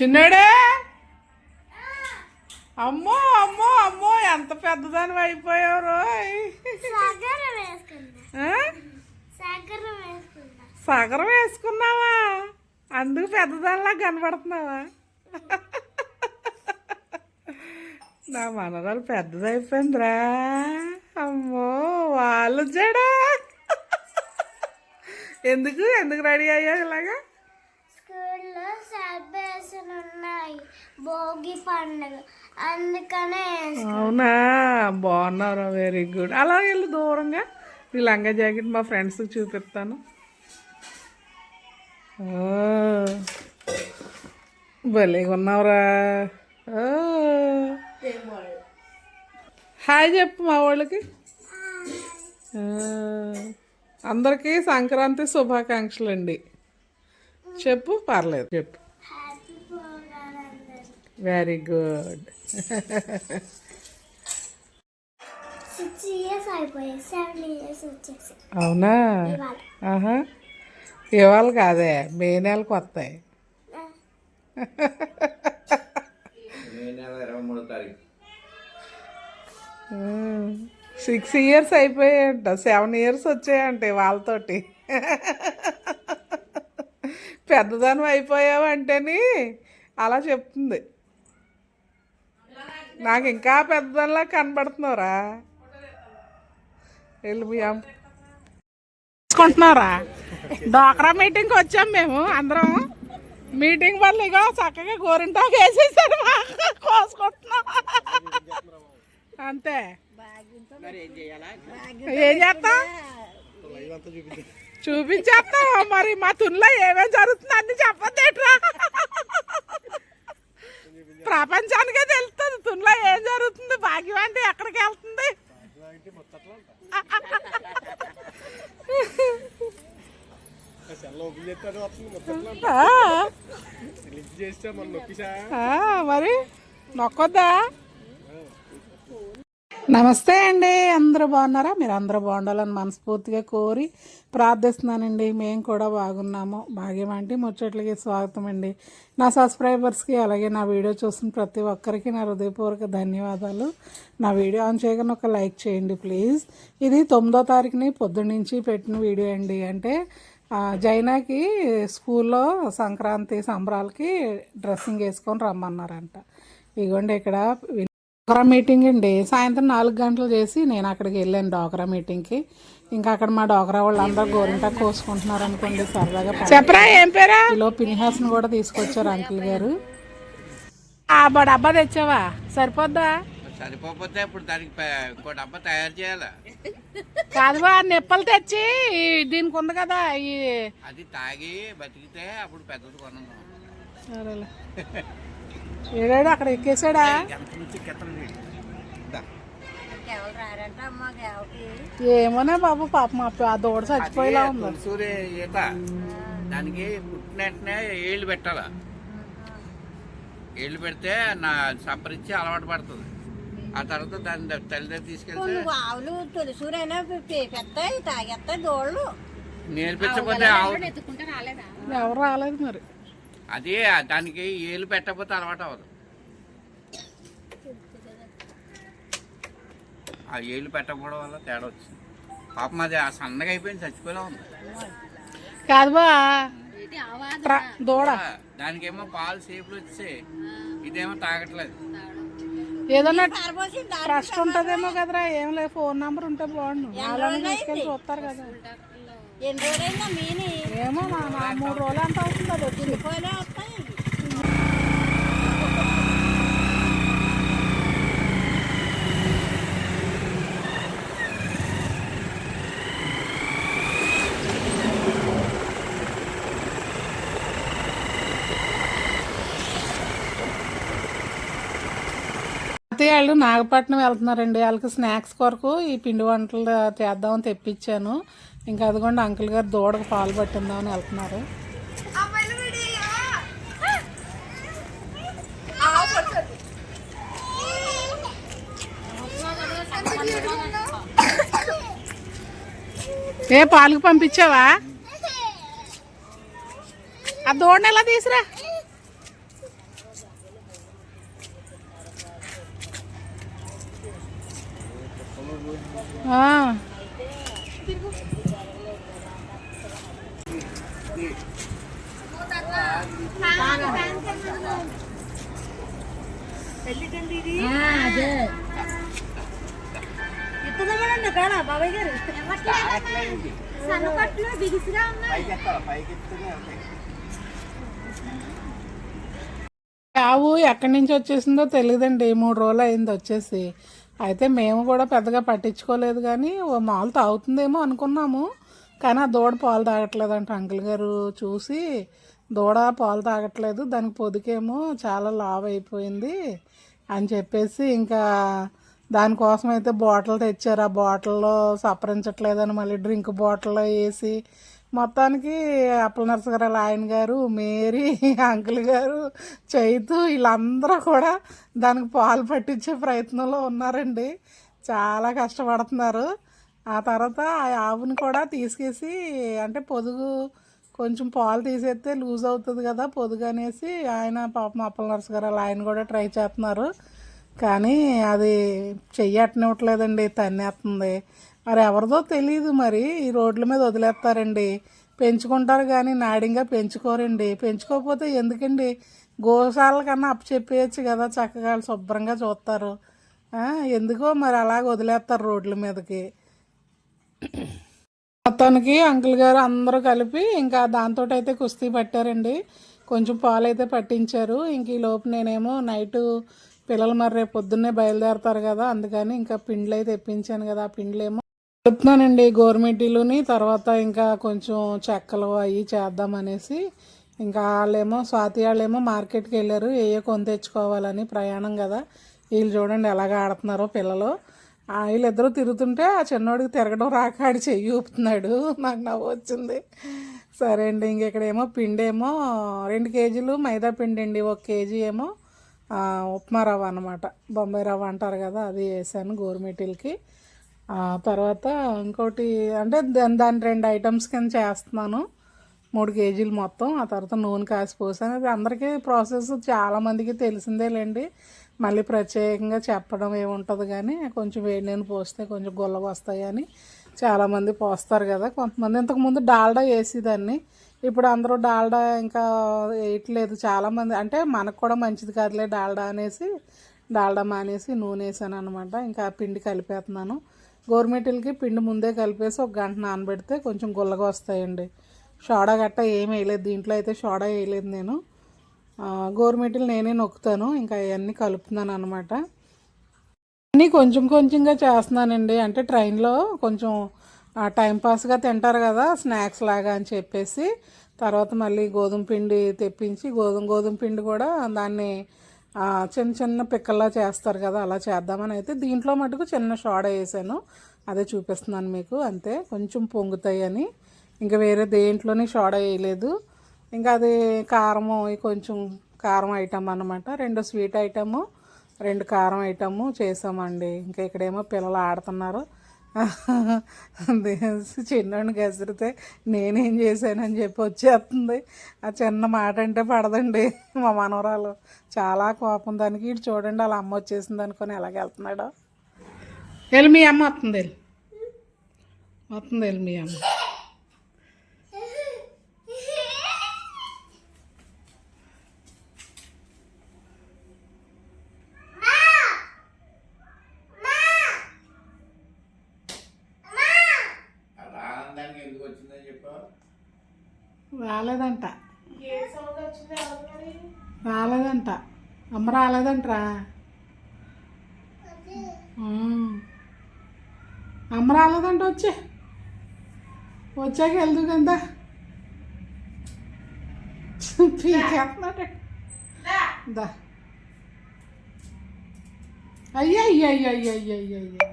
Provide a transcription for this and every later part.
చిన్నాడే? అమ్మో అమ్మో అమ్మో ఎంత పెద్దదాని అయిపోయావు రోయ్. సాగరం వేసుకున్నావా? అందుకు పెద్దదానిలా కనపడుతున్నావా నా మనరాలు పెద్దదైపోయిందిరా. అమ్మో వాళ్ళు జడా. ఎందుకు? ఎందుకు రెడీ అయ్యావు ఇలాగా? స్కూల్లో ఉన్నాయి భోగి పండుగ. అందుకనే అవునా? బాగున్నారా? వెరీ గుడ్ అలా వెళ్ళు దూరంగా. నీ లంగా జాకెట్ మా ఫ్రెండ్స్కి చూపిస్తాను భలే ఉన్నావురా. హాయ్ చెప్పు మా వాళ్ళకి. అందరికీ సంక్రాంతి శుభాకాంక్షలు అండి చెప్పు పర్లేదు. చెప్పు. Very good. సిక్స్ ఇయర్స్ అయిపోయాయి సెవెన్ ఇయర్స్ వచ్చేసి. అవునా? ఇవాళ. ఆహా. ఇవాళ కాదే మే నెలకు వస్తాయి సిక్స్ ఇయర్స్ అయిపోయాయంట సెవెన్ ఇయర్స్ వచ్చాయంట వాళ్ళతోటి పెద్దదానం అయిపోయావు అంటేని అలా చెప్తుంది. నాకు ఇంకా పెద్దలా కనబడుతున్నారా వెళ్ళి తీసుకుంటున్నారా డోక్రా మీటింగ్కి వచ్చాం మేము అందరం. మీటింగ్ వల్ల ఇక చక్కగా గోరింటాకు వేసేసారు కోసుకుంటున్నాం. అంతే. ఏం చేస్తా చూపించేస్తా మరి? మా తుల్లో ఏమేం జరుగుతుంది అన్ని చెప్పద్దేట్రా? ప్రపంచానికే తెలుస్తుంది. తుల్లో ఏం జరుగుతుంది? భాగ్యం అంటే ఎక్కడికి వెళ్తుంది? మరి నొక్కొద్దా? నమస్తే అండి. అందరూ బాగున్నారా? మీరు అందరూ బాగుండాలని మనస్ఫూర్తిగా కోరి ప్రార్థిస్తున్నానండి. మేము కూడా బాగున్నాము. భాగ్యమంటి ముచ్చట్లకి స్వాగతం అండి. నా సబ్స్క్రైబర్స్కి అలాగే నా వీడియో చూసిన ప్రతి ఒక్కరికి నా హృదయపూర్వక ధన్యవాదాలు. నా వీడియో ఆన్ చేయగానే ఒక లైక్ చేయండి ప్లీజ్. ఇది తొమ్మిదో తారీఖుని పొద్దున్నుంచి పెట్టిన వీడియో అండి. అంటే జైనాకి స్కూల్లో సంక్రాంతి సంబరాలకి డ్రెస్సింగ్ వేసుకొని రమ్మన్నారంట. ఇగోండి ఇక్కడ డోకరా మీటింగ్ అండి. సాయంత్రం నాలుగు గంటలు చేసి నేను అక్కడికి వెళ్ళాను డోకరా మీటింగ్కి. ఇంకా అక్కడ మా డోకరా వాళ్ళందరూ గోరింటా కోసుకుంటున్నారు అనుకోండి సరదాగా చెప్పరా ఏం పేరా? ఇలా పినిహాస్ని కూడా తీసుకొచ్చారు అంకుల్ గారు. ఆ డబ్బా తెచ్చావా? సరిపోద్దా? సరిపోతే ఇప్పుడు దానికి ఇంకో డబ్బా తయారు చేయాలి? కాదు బా నిప్పలు తెచ్చి దీనికి ఉంది కదా అది తాగి బతికితే అప్పుడు పెద్దది కొనందాం సరేలే. ఏడాడు? అక్కడ ఎక్కేసాడా. ఏమోనే బాబు పాప మా ఆ దూడ చచ్చిపోయేలా ఉంది. దానికి పుట్టిన వెంటనే ఏళ్ళు పెట్టాల. ఏళ్ళు పెడితే నా సంపరించి అలవాటు పడుతుంది. ఆ తర్వాత దాని ద- తల్లి దగ్గర తీసుకెళ్తే ఆవులు తొలిసూరైనా పెడతాయి తాగేస్తాయి దోళ్ళు నేర్పించకపోతే ఎవరు రాలేదు మరి. అది దానికి ఏళ్ళు పెట్టకపోతే అలవాటు అవ్వదు. ఆ ఏళ్ళు పెట్టకపోవడం వల్ల తేడా వచ్చింది. పాపం అది ఆ సన్నగా అయిపోయింది చచ్చిపోయేలా ఉంది. కాదు బా ట్ర- దూడ. దానికేమో పాలు సేపులు వచ్చాయి ఇదేమో తాగట్లేదు. ఏదన్నా ట్రస్ట్ ఉంటదేమో కదరా ఏం లేదు ఫోన్ నంబర్ ఉంటే బాగుండు. వాళ్ళని తీసుకెళ్ళి చూస్తారు కదా. ఎన్ని రోజులైందా మీని? ఏమో నా మూడు రోజులు అంత అవుతుంది అది వచ్చి పోయినా వస్తాయి వాళ్ళు నాగపట్నం వెళ్తున్నారండి. వాళ్ళకి స్నాక్స్ కొరకు ఈ పిండి వంటలు చేద్దామని తెప్పించాను. ఇంకా అదిగోండి అంకుల్ గారు దూడకు పాలు పట్టిందామని వెళ్తున్నారు. ఏ పాలకు పంపించావా? ఆ దూడని ఎలా తీసిరా? ఎత్తుదామండి ఆవు ఎక్కడి నుంచి వచ్చేసిందో తెలియదండి. మూడు రోజులు అయింది వచ్చేసి. అయితే మేము కూడా పెద్దగా పట్టించుకోలేదు కానీ ఓ మాలు తాగుతుందేమో అనుకున్నాము. కానీ ఆ దూడ పాలు తాగట్లేదంట అంకుల్ గారు చూసి. దూడ పాలు తాగట్లేదు దానికి పొదికేమో చాలా లావ్ అయిపోయింది అని చెప్పేసి ఇంకా దానికోసం అయితే బాటిల్ తెచ్చారు. ఆ బాటిల్లో సపరించట్లేదని మళ్ళీ డ్రింక్ బాటిల్లో వేసి మొత్తానికి అప్పల నరసగారు ఆయన గారు మేరీ అంకుల్ గారు చైతు వీళ్ళందరూ కూడా దానికి పాలు పట్టించే ప్రయత్నంలో ఉన్నారండి. చాలా కష్టపడుతున్నారు. ఆ తర్వాత ఆ ఆవుని కూడా తీసుకేసి అంటే పొదుగు కొంచెం పాలు తీసేస్తే లూజ్ అవుతుంది కదా పొదుగు అనేసి ఆయన పాపం అప్పల అలా ఆయన కూడా ట్రై చేస్తున్నారు. కానీ అది చెయ్యట్నివ్వట్లేదండి తన్నేస్తుంది. మరి ఎవరిదో తెలియదు మరి ఈ రోడ్ల మీద వదిలేస్తారండి. పెంచుకుంటారు కానీ నాడింగా పెంచుకోరండి. పెంచుకోకపోతే ఎందుకండి? గోశాల కన్నా అప్పచెప్పేయచ్చు కదా చక్కగా శుభ్రంగా చూస్తారు. ఎందుకో మరి అలాగ వదిలేస్తారు రోడ్ల మీదకి. మొత్తానికి అంకుల్ గారు అందరూ కలిపి ఇంకా దాంతో అయితే కుస్తీ పట్టారండి. కొంచెం పాలు అయితే పట్టించారు. ఇంక ఈ లోపు నేనేమో నైటు పిల్లలు మరి రేపు పొద్దున్నే బయలుదేరతారు కదా అందుకని ఇంకా పిండ్లు అయితే తెప్పించాను కదా ఆ పిండ్లేమో చెప్తున్నానండి గోర్మెటీలుని తర్వాత ఇంకా కొంచెం చెక్కలు అవి చేద్దామనేసి ఇంకా వాళ్ళేమో స్వాతి వాళ్ళేమో మార్కెట్కి వెళ్ళారు ఏ కొని తెచ్చుకోవాలని ప్రయాణం కదా. వీళ్ళు చూడండి ఎలాగ ఆడుతున్నారో పిల్లలు. వీళ్ళిద్దరూ తిరుగుతుంటే ఆ చిన్నోడికి తిరగడం రాక ఆడి చెయ్యి ఊపుతున్నాడు. నాకు నవ్వు వచ్చింది. సరే అండి ఇంకెక్కడేమో పిండి ఏమో రెండు కేజీలు మైదా పిండి అండి ఒక కేజీ ఏమో ఉప్మా రవ్వ అనమాట బొంబాయి రవ్వ అంటారు కదా అది వేసాను గోరుమిటీలకి తర్వాత ఇంకోటి అంటే దాని దాని రెండు ఐటమ్స్ కింద చేస్తున్నాను. మూడు కేజీలు మొత్తం ఆ తర్వాత నూనె కాసి పోసాను. అది అందరికీ ప్రాసెస్ చాలామందికి తెలిసిందేలేండి. మళ్ళీ ప్రత్యేకంగా చెప్పడం ఏముంటుంది కానీ కొంచెం వేడి నూనె పోస్తే కొంచెం గుల్లగా వస్తాయి అని చాలామంది పోస్తారు కదా. కొంతమంది ఇంతకుముందు డాల్డా వేసేదాన్ని. ఇప్పుడు అందరూ డాల్డా ఇంకా వేయట్లేదు. చాలామంది అంటే మనకు కూడా మంచిది కాదులే డాల్డా అనేసి డాల్డా మానేసి నూనె వేసాను అనమాట ఇంకా పిండి కలిపేస్తున్నాను. గోరుమిటీలకి పిండి ముందే కలిపేసి ఒక గంట నానబెడితే కొంచెం గుల్లగా వస్తాయండి. సోడా గట్ట ఏం వేయలేదు. దీంట్లో అయితే సోడా వేయలేదు నేను. గోరుమిటీలు నేనే నొక్కుతాను. ఇంకా అవన్నీ కలుపుతున్నాను అనమాట అన్నీ కొంచెం కొంచెంగా చేస్తున్నానండి. అంటే ట్రైన్లో కొంచెం టైం పాస్గా తింటారు కదా స్నాక్స్ లాగా అని చెప్పేసి. తర్వాత మళ్ళీ గోధుమ పిండి తెప్పించి గోధుమ గోధుమ పిండి కూడా దాన్ని చిన్న చిన్న పిక్కల్లా చేస్తారు కదా అలా చేద్దామని అయితే దీంట్లో మటుకు చిన్న షాడ వేసాను. అదే చూపిస్తున్నాను మీకు. అంతే. కొంచెం పొంగుతాయి అని ఇంకా వేరే దేంట్లోనే సోడా వేయలేదు. ఇంకా అది కారము కొంచెం కారం ఐటమ్ అనమాట రెండు స్వీట్ ఐటము రెండు కారం ఐటము చేసామండి. ఇంకా ఇక్కడేమో పిల్లలు ఆడుతున్నారు. చిన్నోడిని గసిరితే నేనేం చేశానని చెప్పి వచ్చేస్తుంది. ఆ చిన్న మాట అంటే పడదండి మా మనవరాలు. చాలా కోపం దానికి. ఇటు చూడండి వాళ్ళ అమ్మ వచ్చేసింది అనుకొని ఎలాగెళ్తున్నాడో వెళ్ళి మీ అమ్మ వస్తుంది వెళ్ళి వస్తుంది వెళ్ళి మీ అమ్మ అలా ఆనందానికి ఎందుకు వచ్చిందని చెప్పావు రాలేదంట. రాలేదంట. అమ్మ రాలేదంటరా. అమ్మ రాలేదంట వచ్చే. వచ్చాక వెళ్దు కదా పీకేస్తున్నాడు. దా. అయ్యో అయ్యో అయ్యో అయ్యో అయ్యో అయ్యో అయ్యో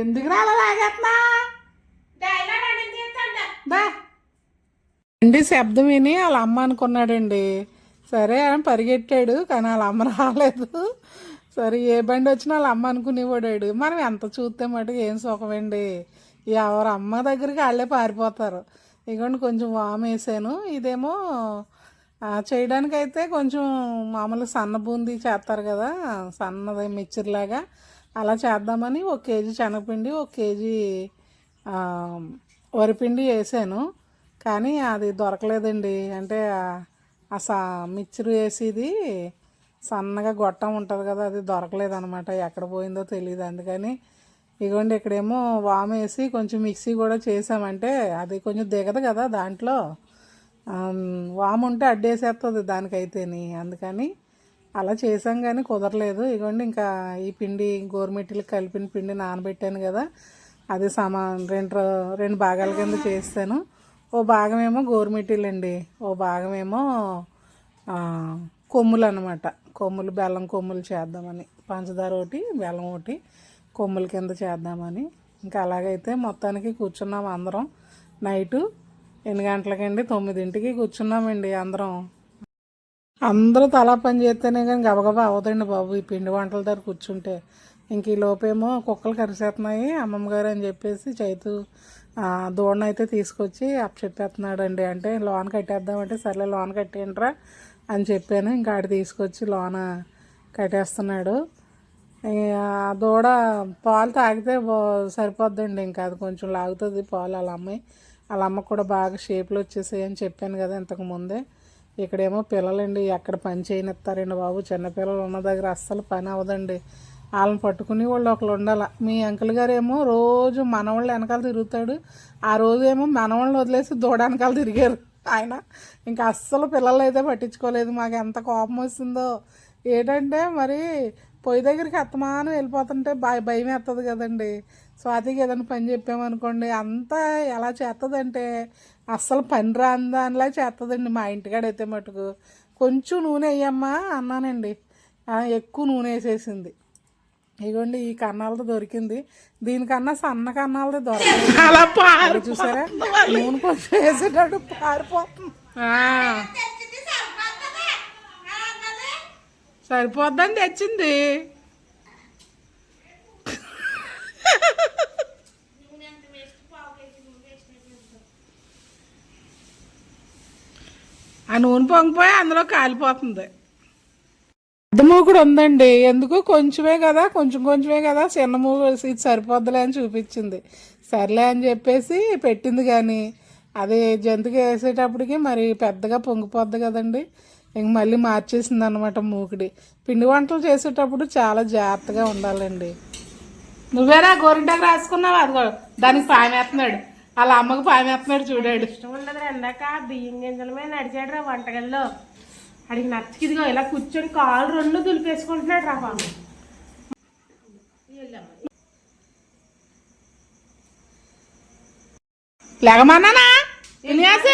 ఎందుకు రాలే లాగేస్తున్నా దా అండి శబ్దం విని వాళ్ళ అమ్మ అనుకున్నాడండి. సరే ఆయన పరిగెట్టాడు కానీ వాళ్ళ అమ్మ రాలేదు. సరే ఏ బండి వచ్చినా వాళ్ళ అమ్మ అనుకునేవాడాడు. మనం ఎంత చూస్తే మటుకు ఏం సుఖమండి. ఎవరు అమ్మ దగ్గరికి వాళ్ళే పారిపోతారు. ఇదిగోండి కొంచెం వామ్ వేసాను. ఇదేమో చేయడానికైతే కొంచెం మామూలు సన్న బూందీ చేస్తారు కదా సన్నది మిక్చర్లాగా. అలా చేద్దామని ఒక కేజీ శనగపిండి ఒక కేజీ వరిపిండి వేసాను. కానీ అది దొరకలేదండి. అంటే ఆ- సా మిక్చర్ వేసేది సన్నగా గొట్టం ఉంటుంది కదా అది దొరకలేదు అనమాట ఎక్కడ పోయిందో తెలియదు అందుకని ఇగోండి ఇక్కడేమో వామ్ వేసి కొంచెం మిక్సీ కూడా చేసామంటే అది కొంచెం దిగదు కదా దాంట్లో. ఆమ్, వాము ఉంటే అడ్డేసేస్తుంది దానికైతేని. అందుకని అలా చేసాం కానీ కుదరలేదు. ఇగోండి ఇంకా ఈ పిండి గోరుమిట్టికి కలిపిన పిండి నానబెట్టాను కదా అది సమా రెండు రెండు భాగాల కింద చేస్తాను. ఓ భాగమేమో గోరుమిటీలు అండి ఓ భాగమేమో కొమ్ములు అనమాట కొమ్ములు బెల్లం కొమ్ములు చేద్దామని. పంచదార ఒకటి బెల్లం ఒకటి కొమ్ముల కింద చేద్దామని. ఇంకా అలాగైతే మొత్తానికి కూర్చున్నాం అందరం. నైటు ఎన్ని గంటలకండి? తొమ్మిదింటికి కూర్చున్నామండి అందరం. అందరూ తలా పని చేస్తేనే కానీ గబగబా అవదండి బాబు ఈ పిండి వంటల దగ్గర కూర్చుంటే. ఇంక ఈ లోపేమో కుక్కలు కరిసేస్తున్నాయి అమ్మమ్మ గారు అని చెప్పేసి చైతు దూడను అయితే తీసుకొచ్చి అప్పచెప్పేస్తున్నాడండి. అంటే లోన్ కట్టేద్దామంటే సర్లే లోన్ కట్టేయండిరా అని చెప్పాను. ఇంకా ఆడు తీసుకొచ్చి లోన కట్టేస్తున్నాడు. దూడ పాలు తాగితే సరిపోద్దండి. ఇంకా అది కొంచెం లాగుతుంది పాలు వాళ్ళ అమ్మాయి. వాళ్ళ అమ్మ కూడా బాగా షేప్లో వచ్చేసాయి అని చెప్పాను కదా ఇంతకు ముందే. ఇక్కడేమో పిల్లలండి ఎక్కడ పని చేయనిస్తారండి బాబు. చిన్నపిల్లలు ఉన్న దగ్గర అస్సలు పని అవ్వదండి. వాళ్ళని పట్టుకుని వాళ్ళు ఒకళ్ళు ఉండాల. మీ అంకుల్ గారేమో రోజు మనవాళ్ళు వెనకాల తిరుగుతాడు. ఆ రోజేమో మనవాళ్ళని వదిలేసి దూడ వెనకాల తిరిగారు. ఆయన ఇంకా అస్సలు పిల్లలు అయితే పట్టించుకోలేదు. మాకు ఎంత కోపం వస్తుందో. ఏంటంటే మరి పొయ్యి దగ్గరికి అత్తమానం వెళ్ళిపోతుంటే భయ భయం వేస్తుంది కదండి. స్వాతికి ఏదైనా పని చెప్పామనుకోండి అంతా ఎలా చేస్తుందంటే అస్సలు పని రాని దానిలా చేస్తుందండి మా ఇంటికాడైతే మటుకు. కొంచెం నూనె వేయమ్మా అన్నానండి. ఎక్కువ నూనె వేసేసింది. ఇగోండి ఈ కన్నాలతో దొరికింది. దీనికన్నా సన్న కన్నాలతో దొరకలేదు అలా పారు చూసారా? నూనె కొంచెం వేసేటట్టు పారిపోతుంది. సరిపోద్దని తెచ్చింది. ఆ నూనె పొంగిపోయి అందులో కాలిపోతుంది. పెద్ద మూకుడు ఉందండి. ఎందుకు కొంచెమే కదా కొంచెం కొంచెమే కదా చిన్న మూగు ఇది సరిపోద్దులే అని చూపించింది. సర్లే అని చెప్పేసి పెట్టింది కానీ అది జంతుకు వేసేటప్పటికి మరి పెద్దగా పొంగిపోద్ది కదండి. ఇంక మళ్ళీ మార్చేసింది అనమాట మూకుడి. పిండి వంటలు చేసేటప్పుడు చాలా జాగ్రత్తగా ఉండాలండి. నువ్వేరా గోరింటాకు రాసుకున్నావు? అది దానికి పామేస్తున్నాడు వాళ్ళ అమ్మకు పామేస్తున్నాడు చూడాడు. ఇష్టం ఉండదు ఎందాక బియ్యం గింజల మీద నడిచాడు రా వంటగల్లో అడిగి నచ్చకి ఇదిగో ఇలా కూర్చొని కాలు రెండు దులిపేసుకుంటున్నాడు రా బాబు. లేగమన్నానా? విన్యాస?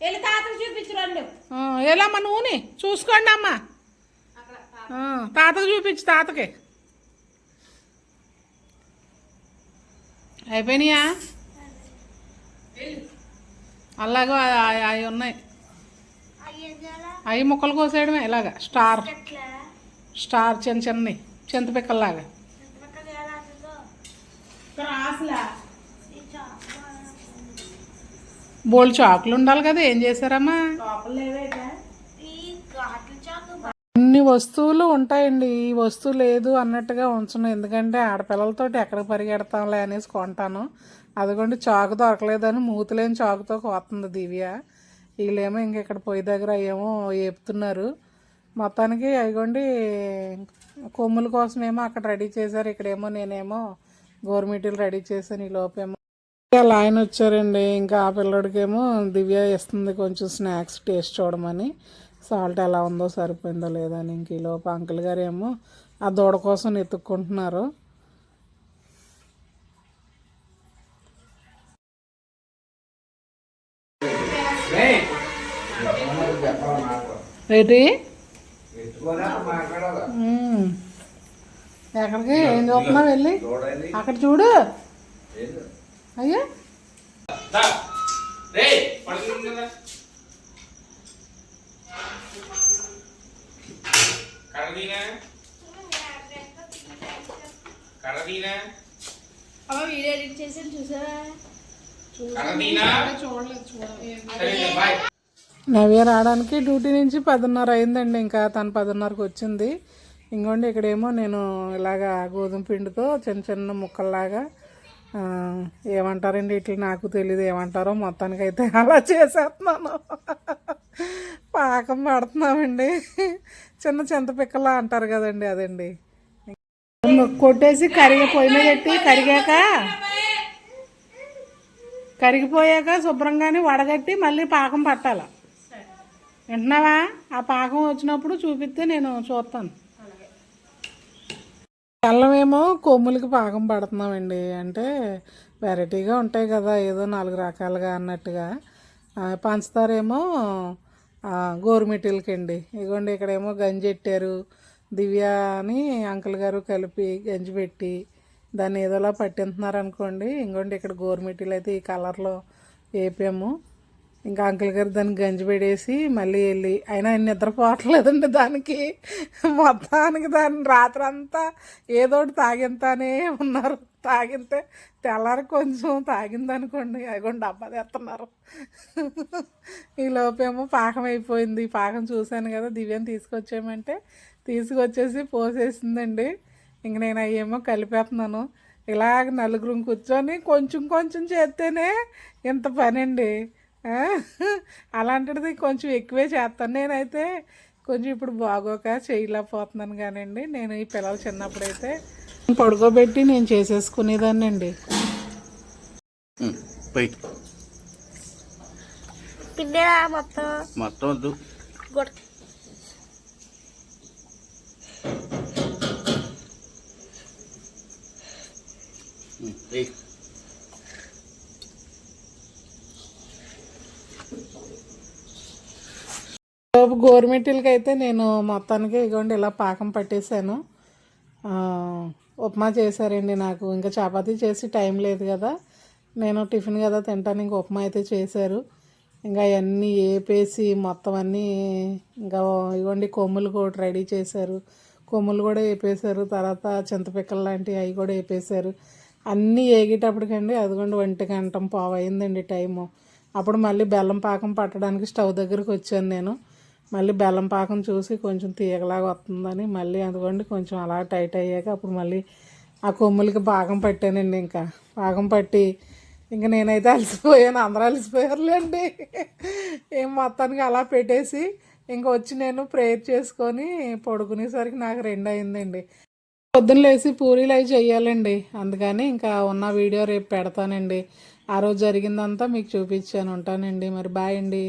వెళ్ళి తాతకు నూనె చూసుకోండి అమ్మా. తాతకు చూపించు తాతకి. అయిపోయినాయా? అలాగో అవి ఉన్నాయి. అవి ముక్కలు కోసేయడమే ఇలాగా. స్టార్. స్టార్ చిన్న చిన్నవి చింతపిక్కల్లాగా ఎంతపక్కన ఎలాగో క్రాస్లా? ఈ చాకు బోల్ చాకులు ఉండాలి కదా ఏం చేశారమ్మా? అన్ని వస్తువులు ఉంటాయండి ఈ వస్తువు లేదు అన్నట్టుగా ఉంచను. ఎందుకంటే ఆడపిల్లలతోటి ఎక్కడికి పరిగెడతాంలే అనేసి కొంటాను. అదిగోండి చాకు దొరకలేదని మూతులేని చాకుతో కోస్తుంది దివ్య. వీళ్ళేమో ఇంక ఇక్కడ పొయ్యి దగ్గర ఏమో ఏపుతున్నారు. మొత్తానికి అదిగోండి కొమ్ముల కోసమేమో అక్కడ రెడీ చేశారు. ఇక్కడేమో నేనేమో గోరుమిటీలు రెడీ చేశాను. ఈ లోపేమో వాళ్ళు ఆయన వచ్చారండి. ఇంకా ఆ పిల్లడికేమో దివ్య ఇస్తుంది కొంచెం స్నాక్స్ టేస్ట్ చూడమని. సాల్ట్ ఎలా ఉందో సరిపోయిందో లేదని ఇంక ఈ లోపు అంకుల్ గారు ఏమో ఆ దూడ కోసం ఎత్తుక్కుంటున్నారు ఏంటి. ఎక్కడికి? ఏం చూస్తున్నావు వెళ్ళి? అక్కడ చూడు. అయ్యా. వీడియో ఎడిట్ చేసి చూసారా చూడలేదు చూడలేదు. నవ్య రావడానికి డ్యూటీ నుంచి పదిన్నర అయిందండి. ఇంకా తను పదిన్నరకు వచ్చింది. ఇంకోండి ఇక్కడేమో నేను ఇలాగా గోధుమ పిండితో చిన్న చిన్న ముక్కల్లాగా ఏమంటారండి ఇట్లా నాకు తెలియదు ఏమంటారో మొత్తానికైతే అలా చేసేస్తున్నాను. పాకం పడుతున్నామండి. చిన్న చింతపిక్కలా అంటారు కదండి అదండి. కొట్టేసి కరిగిపోయిన పొయ్యి మీద పెట్టి కరిగాక కరిగిపోయాక శుభ్రంగానే వడగట్టి మళ్ళీ పాకం పట్టాలి. వింటున్నావా? ఆ పాకం వచ్చినప్పుడు చూపిస్తే నేను చూస్తాను. బెల్లమేమో కొమ్ములకి పాకం పడుతున్నామండి. అంటే వెరైటీగా ఉంటాయి కదా ఏదో నాలుగు రకాలుగా అన్నట్టుగా. పంచదార ఏమో గోరుమిటీలకండి ఇగోండి ఇక్కడేమో గంజి పెట్టారు. దివ్య అని అంకుల్ గారు కలిపి గంజి పెట్టి దాన్ని ఏదోలా పట్టింటున్నారు అనుకోండి ఇంకోండి ఇక్కడ గోరుమిటీలు అయితే ఈ కలర్లో వేపాము. ఇంకా అంకుల్ గారు దాన్ని గంజి పెడేసి మళ్ళీ వెళ్ళి అయినా ఆయన నిద్రపోవట్లేదండి దానికి. మొత్తానికి దాన్ని రాత్రి అంతా ఏదో ఒకటి తాగింతానే ఉన్నారు. తాగితే తెల్లారి కొంచెం తాగింది అనుకోండి అదిగోండి డబ్బా తెస్తున్నారు. ఈ లోపేమో పాకం అయిపోయింది. పాకం చూశాను కదా దివ్యం తీసుకొచ్చేయమంటే తీసుకొచ్చేసి పోసేసిందండి. ఇంక నేను అయ్యేమో కలిపేస్తున్నాను. ఇలాగ నలుగురు కూర్చొని కొంచెం కొంచెం చేస్తేనే ఇంత పని అండి అలాంటిది కొంచెం ఎక్కువే చేస్తాను. నేనైతే కొంచెం ఇప్పుడు బాగోక చేయలేకపోతున్నాను కానండి. నేను ఈ పిల్లలు చిన్నప్పుడైతే పడుకోబెట్టి నేను చేసేసుకునేదాన్ని అండి పోయి పిండిరా మొత్తం? మొత్తం వద్దు. గొడ. గోరుమిట్టిలకి అయితే నేను మొత్తానికి ఇగోండి ఇలా పాకం పట్టేశాను. ఉప్మా చేశారండి నాకు. ఇంకా చపాతీ చేసి టైం లేదు కదా. నేను టిఫిన్ కదా తింటాను ఇంకా ఉప్మా అయితే చేశారు. ఇంకా అవన్నీ వేపేసి మొత్తం అన్నీ ఇంకా ఇవ్వండి కొమ్ములు కూడా రెడీ చేశారు. కొమ్ములు కూడా వేపేశారు తర్వాత చింతపిక్కలు లాంటివి అవి కూడా వేపేశారు అన్నీ వేగేటప్పటికండి అదిగోండి ఒంటి గంట పావు అయిందండి టైము. అప్పుడు మళ్ళీ బెల్లం పాకం పట్టడానికి స్టవ్ దగ్గరికి వచ్చాను నేను. మళ్ళీ బెల్లం పాకం చూసి కొంచెం తీగలాగా వస్తుందని మళ్ళీ అందుకోండి కొంచెం అలా టైట్ అయ్యాక అప్పుడు మళ్ళీ ఆ కొమ్ములకి పాకం పట్టానండి ఇంకా. పాకం పట్టి ఇంకా నేనైతే అలసిపోయాను అందరూ అలసిపోయారులేండి. ఏం మొత్తానికి అలా పెట్టేసి ఇంకా వచ్చి నేను ప్రేయర్ చేసుకొని పడుకునేసరికి నాకు రెండు అయిందండి. పొద్దున్న లేచి పూరీలు అవి చెయ్యాలండి అందుకని ఇంకా ఉన్న వీడియో రేపు పెడతానండి. ఆ రోజు జరిగిందంతా మీకు చూపించాను ఉంటానండి. మరి బాయ్ అండి.